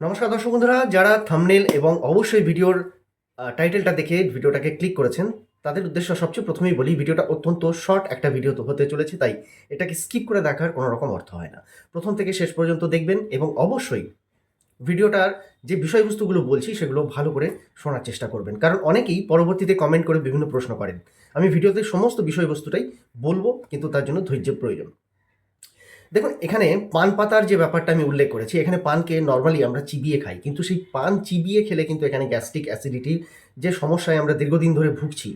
নমস্কার দর্শক বন্ধুরা, যারা থামনেল এবং অবশ্যই ভিডিওর টাইটেলটা দেখে ভিডিওটাকে ক্লিক করেছেন, তাদের উদ্দেশ্য সবচেয়ে প্রথমেই বলি, ভিডিওটা অত্যন্ত শর্ট একটা ভিডিও তো হতে চলেছে, তাই এটাকে স্কিপ করে দেখার কোনো রকম অর্থ হয় না। প্রথম থেকে শেষ পর্যন্ত দেখবেন এবং অবশ্যই ভিডিওটার যে বিষয়বস্তুগুলো বলছি, সেগুলো ভালো করে শোনার চেষ্টা করবেন। কারণ অনেকেই পরবর্তীতে কমেন্ট করে বিভিন্ন প্রশ্ন করেন। আমি ভিডিওতে সমস্ত বিষয়বস্তুটাই বলব, কিন্তু তার জন্য ধৈর্যের প্রয়োজন। দেখুন, এখানে পান পাতার যে ব্যাপারটা আমি উল্লেখ করেছি, এখানে পানকে নর্মালি আমরা চিবিয়ে খাই, কিন্তু সেই পান চিবিয়ে খেলে কিন্তু এখানে গ্যাস্ট্রিক অ্যাসিডিটির যে সমস্যায় আমরা দীর্ঘদিন ধরে ভুগছি,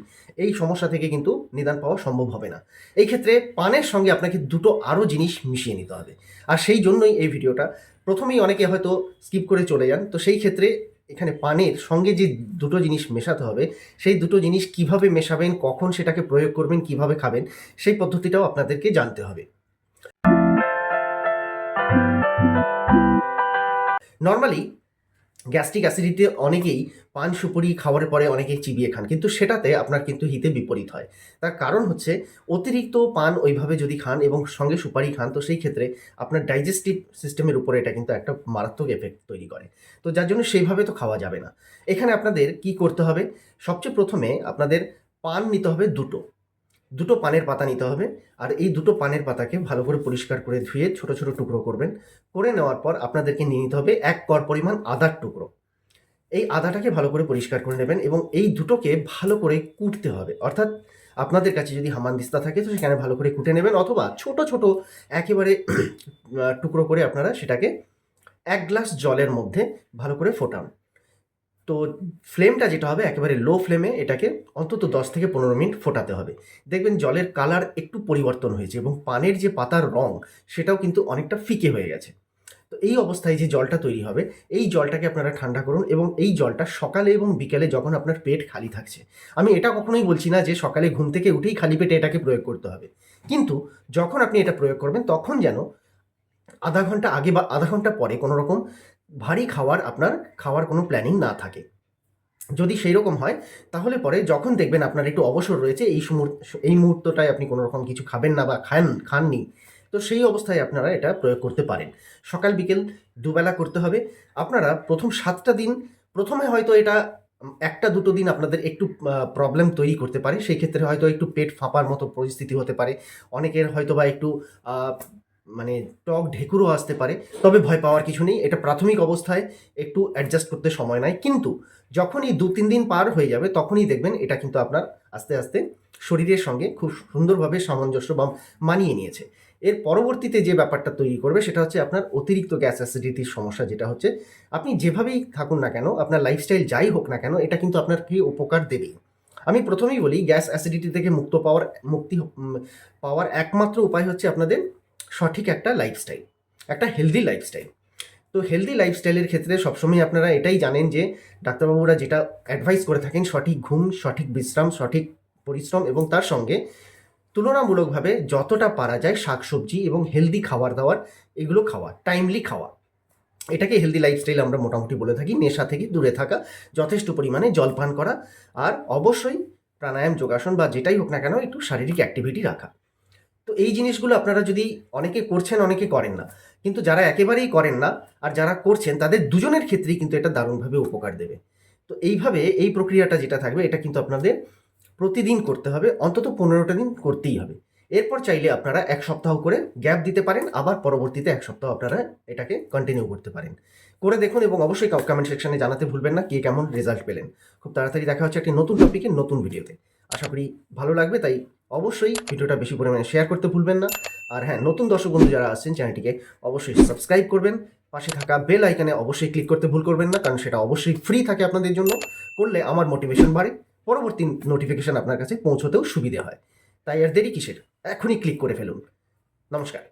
এই সমস্যা থেকে কিন্তু নিদান পাওয়া সম্ভব হবে না। এই ক্ষেত্রে পানের সঙ্গে আপনাকে দুটো আরও জিনিস মিশিয়ে নিতে হবে, আর সেই জন্যই এই ভিডিওটা। প্রথমেই অনেকে হয়তো স্কিপ করে চলে যান, তো সেই ক্ষেত্রে এখানে পানের সঙ্গে যে দুটো জিনিস মেশাতে হবে, সেই দুটো জিনিস কীভাবে মেশাবেন, কখন সেটাকে প্রয়োগ করবেন, কীভাবে খাবেন, সেই পদ্ধতিটাও আপনাদেরকে জানতে হবে। নর্মালি গ্যাস্ট্রিক অ্যাসিডিটি অনেকেই পান সুপুরি খাওয়ার পরে অনেকেই চিবিয়ে খান, কিন্তু সেটাতে আপনার কিন্তু হিতে বিপরীত হয়। তার কারণ হচ্ছে অতিরিক্ত পান ওইভাবে যদি খান এবং সঙ্গে সুপারি খান, তো সেই ক্ষেত্রে আপনার ডাইজেস্টিভ সিস্টেমের উপরে এটা কিন্তু একটা মারাত্মক এফেক্ট তৈরি করে। তো যার জন্য সেইভাবে তো খাওয়া যাবে না। এখানে আপনাদের কি করতে হবে? সবচেয়ে প্রথমে আপনাদের পান নিতে হবে দুটো। দুটো পানের পাতা নিতে হবে। আর এই দুটো পানের পাতাকে ভালো করে পরিষ্কার করে ধুয়ে ছোট ছোট টুকরো করবেন। করে নেওয়ার পর আপনাদেরকে নিয়ে নিতে হবে এক কর পরিমাণ আদার টুকরো। এই আদাটাকে ভালো করে পরিষ্কার করে নেবেন এবং এই দুটোকে ভালো করে কুটতে হবে। অর্থাৎ আপনাদের কাছে যদি হামানদিস্তা থাকে, তো সেখানে ভালো করে কুটে নেবেন অথবা ছোট ছোট একেবারে টুকরো করে আপনারা সেটাকে এক গ্লাস জলের মধ্যে ভালো করে ফোটান। তো ফ্লেমটা যেটা হবে, একেবারে লো ফ্লেমে এটাকে অন্তত দশ থেকে পনেরো মিনিট ফোটাতে হবে। দেখবেন জলের কালার একটু পরিবর্তন হয়েছে এবং পানের যে পাতার রং, সেটাও কিন্তু অনেকটা ফিকে হয়ে গেছে। তো এই অবস্থায় যে জলটা তৈরি হবে, এই জলটাকে আপনারা ঠান্ডা করুন এবং এই জলটা সকালে এবং বিকেলে যখন আপনার পেট খালি থাকছে, আমি এটা কখনোই বলছি না যে সকালে ঘুম থেকে উঠেই খালি পেটে এটাকে প্রয়োগ করতে হবে। কিন্তু যখন আপনি এটা প্রয়োগ করবেন, তখন যেন আধা ঘণ্টা আগে বা আধা ঘণ্টা পরে কোনো রকম ভারী খাওয়ার আপনার খাওয়ার কোনো প্ল্যানিং না থাকে। যদি সেই রকম হয়, তাহলে পরে যখন দেখবেন আপনার একটু অবসর রয়েছে, এই এই মুহূর্তটায় আপনি কোনো রকম কিছু খাবেন না বা খান, খাননি, তো সেই অবস্থায় আপনারা এটা প্রয়োগ করতে পারেন। সকাল, বিকেল দুবেলা করতে হবে। আপনারা প্রথম সাতটা দিন, প্রথমে হয়তো এটা, একটা, দুটো দিন আপনাদের একটু প্রবলেম তৈরি করতে পারে। সেই ক্ষেত্রে হয়তো একটু পেট ফাঁপার মতো পরিস্থিতি হতে পারে। অনেকের হয়তো বা একটু মানে টক ঢেকুরও আসতে পারে, তবে ভয় পাওয়ার কিছু নেই। এটা প্রাথমিক অবস্থায় একটু অ্যাডজাস্ট করতে সময় নেয় কিন্তু যখনই দু তিন দিন পার হয়ে যাবে, তখনই দেখবেন এটা কিন্তু আপনার আস্তে আস্তে শরীরের সঙ্গে খুব সুন্দরভাবে সামঞ্জস্য বা মানিয়ে নিয়েছে। এর পরবর্তীতে যে ব্যাপারটা তৈরি করবে, সেটা হচ্ছে আপনার অতিরিক্ত গ্যাস অ্যাসিডিটির সমস্যা, যেটা হচ্ছে আপনি যেভাবেই থাকুন না কেন, আপনার লাইফস্টাইল যাই হোক না কেন, এটা কিন্তু আপনাকে উপকার দেবেই। আমি প্রথমেই বলি, গ্যাস অ্যাসিডিটি থেকে মুক্ত পাওয়ার, মুক্তি পাওয়ার একমাত্র উপায় হচ্ছে আপনাদের সঠিক একটা লাইফস্টাইল একটা হেলদি লাইফস্টাইল তো হেলদি লাইফস্টাইলের ক্ষেত্রে সবসময় আপনারা এটাই জানেন যে ডাক্তারবাবুরা যেটা অ্যাডভাইস করে থাকেন, সঠিক ঘুম, সঠিক বিশ্রাম, সঠিক পরিশ্রম এবং তার সঙ্গে তুলনামূলকভাবে যতটা পারা যায় শাকসবজি এবং হেলদি খাবার দাবার, এগুলো খাওয়া টাইমলি খাওয়া। এটাকে হেলদি লাইফস্টাইল আমরা মোটামুটি বলে থাকি, নেশা থেকে দূরে থাকা, যথেষ্ট পরিমাণে জল পান করা, আর অবশ্যই প্রাণায়াম যোগাসন বা যেটাই হোক না কেন একটু শারীরিক অ্যাক্টিভিটি রাখা। তো এই জিনিসগুলো আপনারা যদি অনেকে করছেন, অনেকে করেন না। কিন্তু যারা একেবারেই করেন না আর যারা করছেন, তাদের দুজনের ক্ষেত্রেই কিন্তু এটা দারুণভাবে উপকার দেবে। তো এইভাবে এই প্রক্রিয়াটা যেটা থাকবে, এটা কিন্তু আপনাদের প্রতিদিন করতে হবে, অন্তত পনেরোটা দিন করতেই হবে। এরপর চাইলে আপনারা এক সপ্তাহ করে গ্যাপ দিতে পারেন, আবার পরবর্তীতে এক সপ্তাহ আপনারা এটাকে কন্টিনিউ করতে পারেন। করে দেখুন এবং অবশ্যই কমেন্ট সেকশনে জানাতে ভুলবেন না, কে কেমন রেজাল্ট পেলেন। খুব তাড়াতাড়ি দেখা হচ্ছে একটি নতুন টপিকে নতুন ভিডিওতে আশা করি ভালো লাগবে, তাই অবশ্যই ভিডিওটা বেশি পরিমাণে শেয়ার করতে ভুলবেন না। আর হ্যাঁ নতুন দর্শক বন্ধু যারা আছেন চ্যানেলটিকে অবশ্যই সাবস্ক্রাইব করবেন। পাশে থাকা বেল আইকনে অবশ্যই ক্লিক করতে ভুল করবেন না, কারণ সেটা অবশ্যই ফ্রি থাকে আপনাদের জন্য। করলে আমার মোটিভেশন বাড়ে, পরবর্তী নোটিফিকেশান আপনার কাছে পৌঁছতেও সুবিধে হয়। তাই আর দেরি কিসের? এখনই ক্লিক করে ফেলুন। নমস্কার।